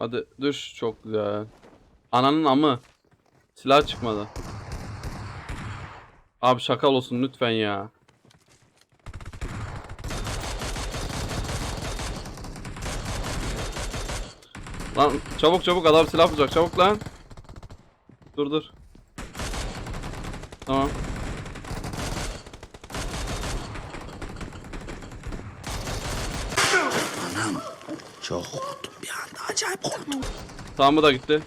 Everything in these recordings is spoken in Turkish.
Hadi düş çok güzel. Ananın amı. Silah çıkmadı. Abi şakal olsun lütfen ya. Lan çabuk çabuk adam silah bulacak çabuk lan. Dur dur. Tamam. Çok korktum bir anda acayip korktum. Tamam da gitti.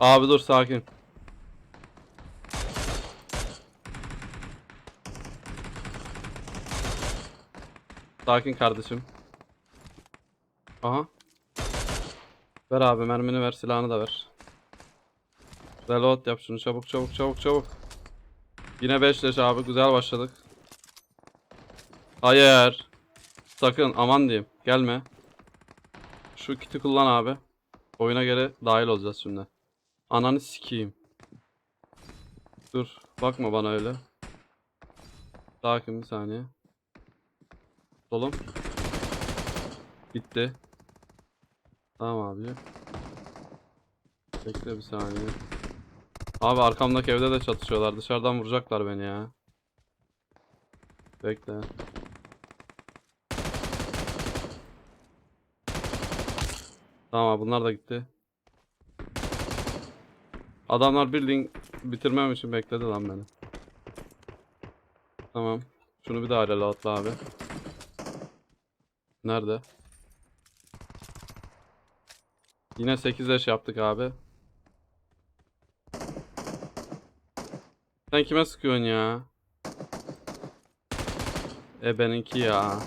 Abi dur sakin. Sakin kardeşim. Aha. Ver abi mermini ver silahını da ver. Reload yap şunu çabuk çabuk çabuk çabuk. Yine 5 leş abi güzel başladık. Hayır. Sakın aman diyeyim gelme. Şu kiti kullan abi. Oyuna göre dahil olacağız şimdi. Ananı sikeyim. Dur. Bakma bana öyle. Sakin bir saniye. Solum. Bitti. Tamam abi. Bekle bir saniye. Abi arkamdaki evde de çatışıyorlar. Dışarıdan vuracaklar beni ya. Bekle. Tamam abi, bunlar da gitti. Adamlar bildiğin bitirmem için bekledi lan beni. Tamam. Şunu bir daha reloadla abi. Nerede? Yine 8 yaş yaptık abi. Sen kime sıkıyorsun ya? E benimki ya.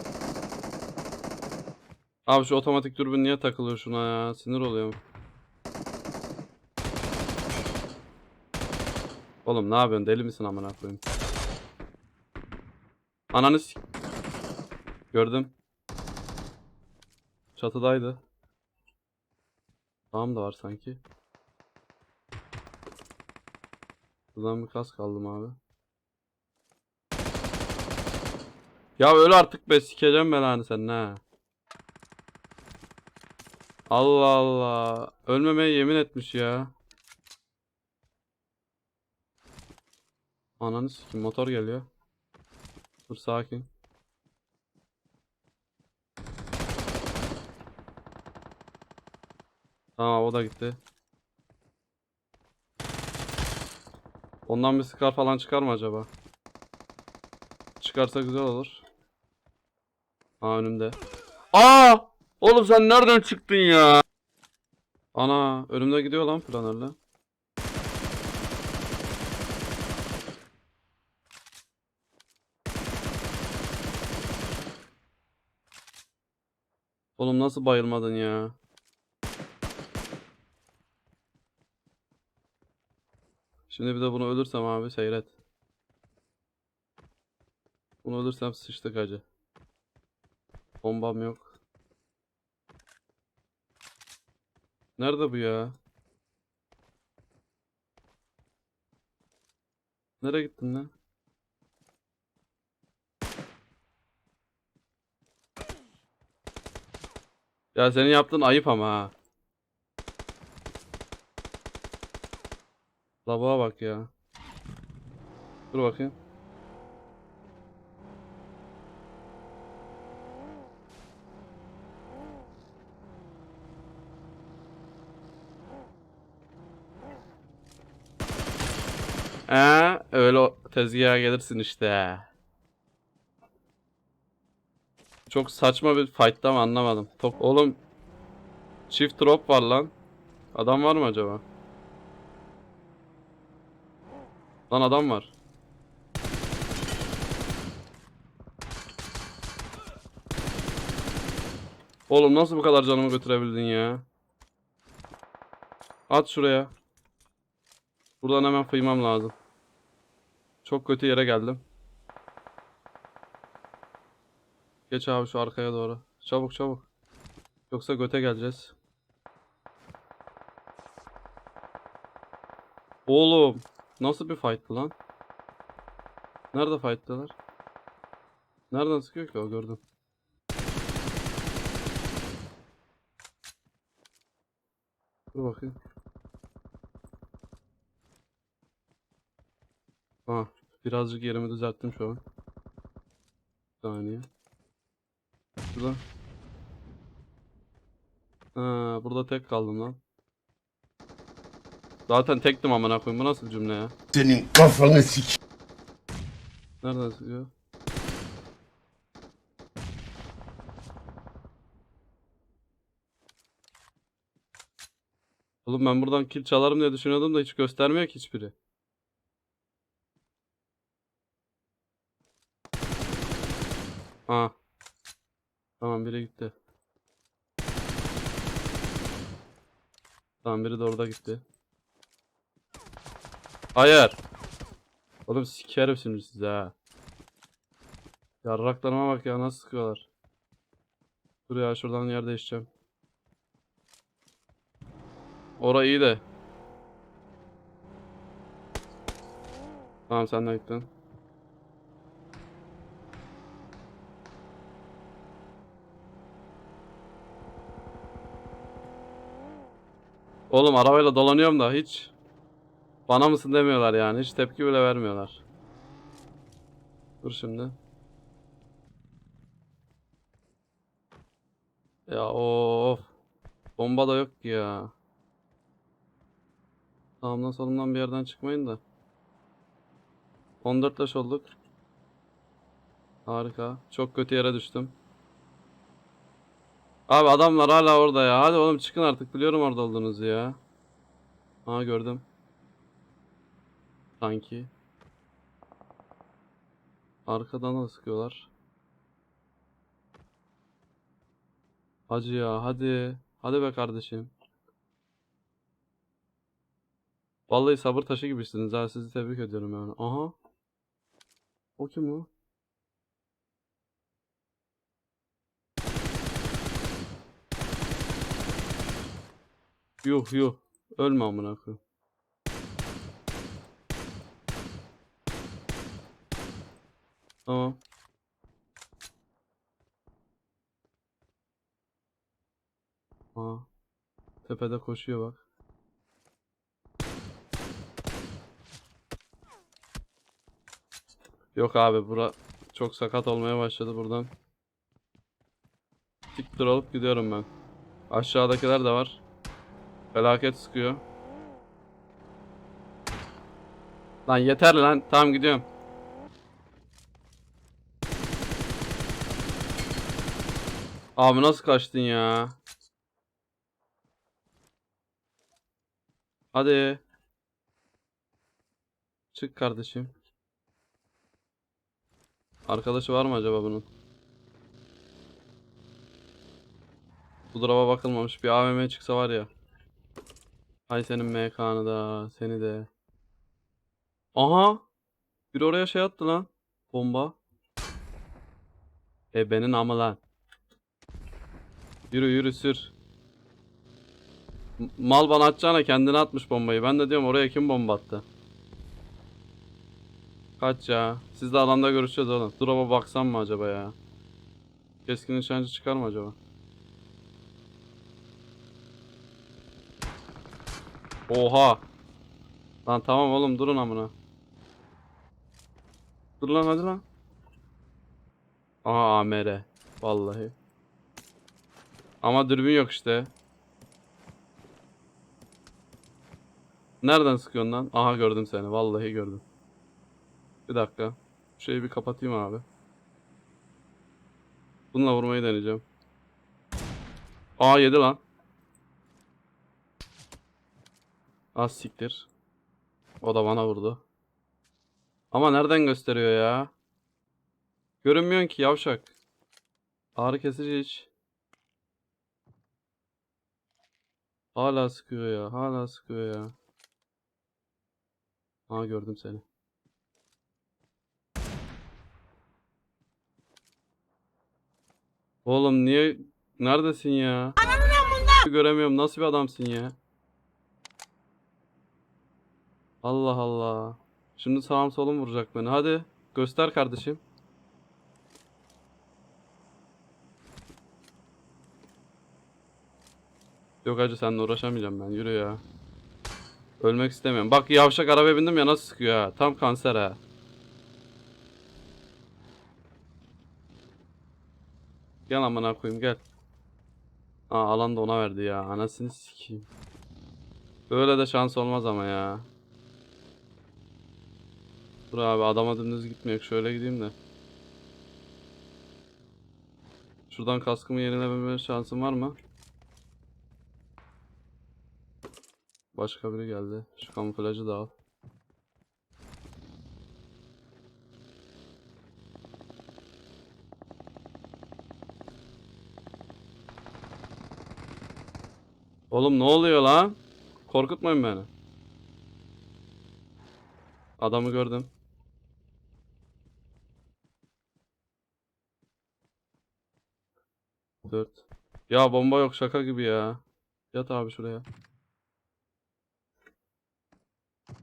Abi şu otomatik dürbün niye takılıyor şuna ya? Sinir oluyorum. Oğlum ne yapıyorsun? Deli misin amına koyayım? Ananı Gördüm. Çatıdaydı. Tamam da var sanki. Buradan bir kas kaldım abi. Ya öyle artık be sikeceğim belanı sen ha. Allah Allah. Ölmemeye yemin etmiş ya. Ananı sikim motor geliyor. Dur sakin. Tamam o da gitti. Ondan bir skar falan çıkar mı acaba? Çıkarsa güzel olur. Aa önümde. Aa! Oğlum sen nereden çıktın ya? Ana önümde gidiyor lan planörle. Oğlum nasıl bayılmadın ya? Şimdi bir de bunu ölürsem abi seyret. Bunu ölürsem sıçtık acı. Bombam yok. Nerede bu ya? Nereye gittin lan? Ya senin yaptığın ayıp ama ha. Lavuğa bak ya. Dur bakayım. Ee, öyle tezgaha gelirsin işte. Çok saçma bir fight'ta mı anlamadım. Top oğlum çift drop var lan. Adam var mı acaba? Lan adam var. Oğlum nasıl bu kadar canımı götürebildin ya? At şuraya. Buradan hemen fıymam lazım. Çok kötü yere geldim. Geç abi şu arkaya doğru. Çabuk çabuk. Yoksa göte geleceğiz. Oğlum. Nasıl bir fight'tı lan? Nerede fight'tılar? Nereden sıkıyor ki o gördüm. Dur bakayım. Ha, birazcık yerimi düzelttim şu an. Bir saniye. Şurada. Ha, burada tek kaldım lan. Zaten tektim amına koyayım. Bu nasıl cümle ya? Senin kafanı sik. Nereden sıkıyor? Oğlum ben buradan kill çalarım diye düşünüyordum da hiç göstermiyor ki hiçbiri. Ha. Tamam biri gitti. Tamam biri de orada gitti. Hayır. Oğlum sikerim şimdi size ha. Yarraklarıma bak ya nasıl sıkıyorlar. Dur ya şuradan yer değişeceğim. Ora iyi de. Tamam sen de gittin. Oğlum arabayla dolanıyorum da hiç bana mısın demiyorlar yani. Hiç tepki bile vermiyorlar. Dur şimdi. Ya of. Bomba da yok ki ya. Sağımdan solumdan bir yerden çıkmayın da. 14 leş olduk. Harika. Çok kötü yere düştüm. Abi adamlar hala orada ya. Hadi oğlum çıkın artık. Biliyorum orada olduğunuzu ya. Aa gördüm. Sanki. Arkadan da sıkıyorlar. Hacı ya hadi. Hadi be kardeşim. Vallahi sabır taşı gibisiniz ha. Sizi tebrik ediyorum yani. Aha. O kim o? Yuh yuh. Ölme amına koyayım. Tamam. Aa. Tepede koşuyor bak. Yok abi bura çok sakat olmaya başladı buradan. Siktir olup gidiyorum ben. Aşağıdakiler de var. Felaket sıkıyor. Lan yeter lan. Tamam gidiyorum. Abi nasıl kaçtın ya? Hadi. Çık kardeşim. Arkadaşı var mı acaba bunun? Bu drop'a bakılmamış. Bir AVM çıksa var ya. Hay senin MK'nı da, seni de. Aha! Bir oraya şey attı lan. Bomba. E benim ama lan. Yürü yürü sür. M- Mal bana atacağına kendine atmış bombayı. Ben de diyorum oraya kim bomba attı? Kaç ya? Siz de alanda görüşeceğiz oğlum. Drop'a baksam mı acaba ya? Keskin nişancı çıkar mı acaba? Oha. Lan tamam oğlum durun amına. Dur lan hadi lan. Aha AMR. Vallahi. Ama dürbün yok işte. Nereden sıkıyorsun lan? Aha gördüm seni. Vallahi gördüm. Bir dakika. Şeyi bir kapatayım abi. Bununla vurmayı deneyeceğim. Aa yedi lan. Az siktir. O da bana vurdu. Ama nereden gösteriyor ya? Görünmüyorsun ki yavşak. Ağrı kesici hiç. Hala sıkıyor ya. Hala sıkıyor ya. Aa gördüm seni. Oğlum niye neredesin ya? Göremiyorum. Nasıl bir adamsın ya? Allah Allah. Şimdi sağım solum vuracak beni. Hadi göster kardeşim. Yok hacı seninle uğraşamayacağım ben. Yürü ya. Ölmek istemiyorum. Bak yavşak arabaya bindim ya nasıl sıkıyor ha. Tam kanser ha. Gel amına koyayım gel. Aa alan da ona verdi ya. Anasını sikeyim. Böyle de şans olmaz ama ya. Dur abi adama dümdüz gitmiyor. Şöyle gideyim de. Şuradan kaskımı yenilememe şansım var mı? Başka biri geldi. Şu kamuflajı da al. Oğlum ne oluyor lan? Korkutmayın beni. Adamı gördüm. Dört. Ya bomba yok şaka gibi ya. Yat abi şuraya.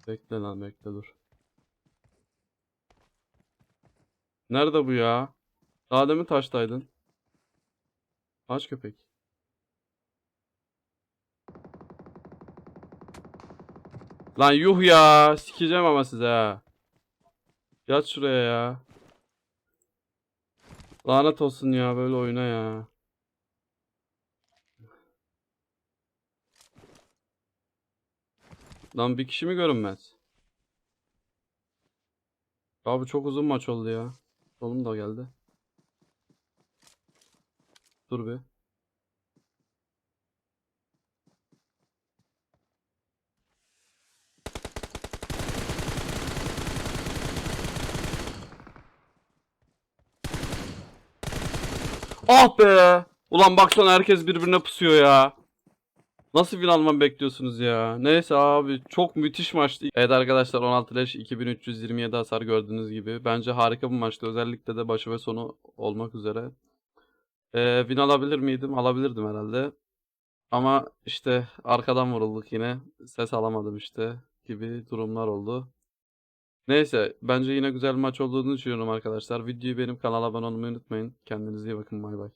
Bekle lan bekle dur. Nerede bu ya? Daha demin taştaydın. Aç köpek. Lan yuh ya. Sikeceğim ama size ha. Yat şuraya ya. Lanet olsun ya böyle oyuna ya. Lan bir kişi mi görünmez? Abi çok uzun maç oldu ya. Solum da geldi. Dur bir. Ah be! Ulan baksana herkes birbirine pusuyor ya. Nasıl win almamı bekliyorsunuz ya? Neyse abi çok müthiş maçtı. Evet arkadaşlar 16 leş 2327 hasar gördüğünüz gibi. Bence harika bir maçtı. Özellikle de başı ve sonu olmak üzere. Ee, win alabilir miydim? Alabilirdim herhalde. Ama işte arkadan vurulduk yine. Ses alamadım işte gibi durumlar oldu. Neyse bence yine güzel maç olduğunu düşünüyorum arkadaşlar. Videoyu benim kanala abone olmayı unutmayın. Kendinize iyi bakın bay bay.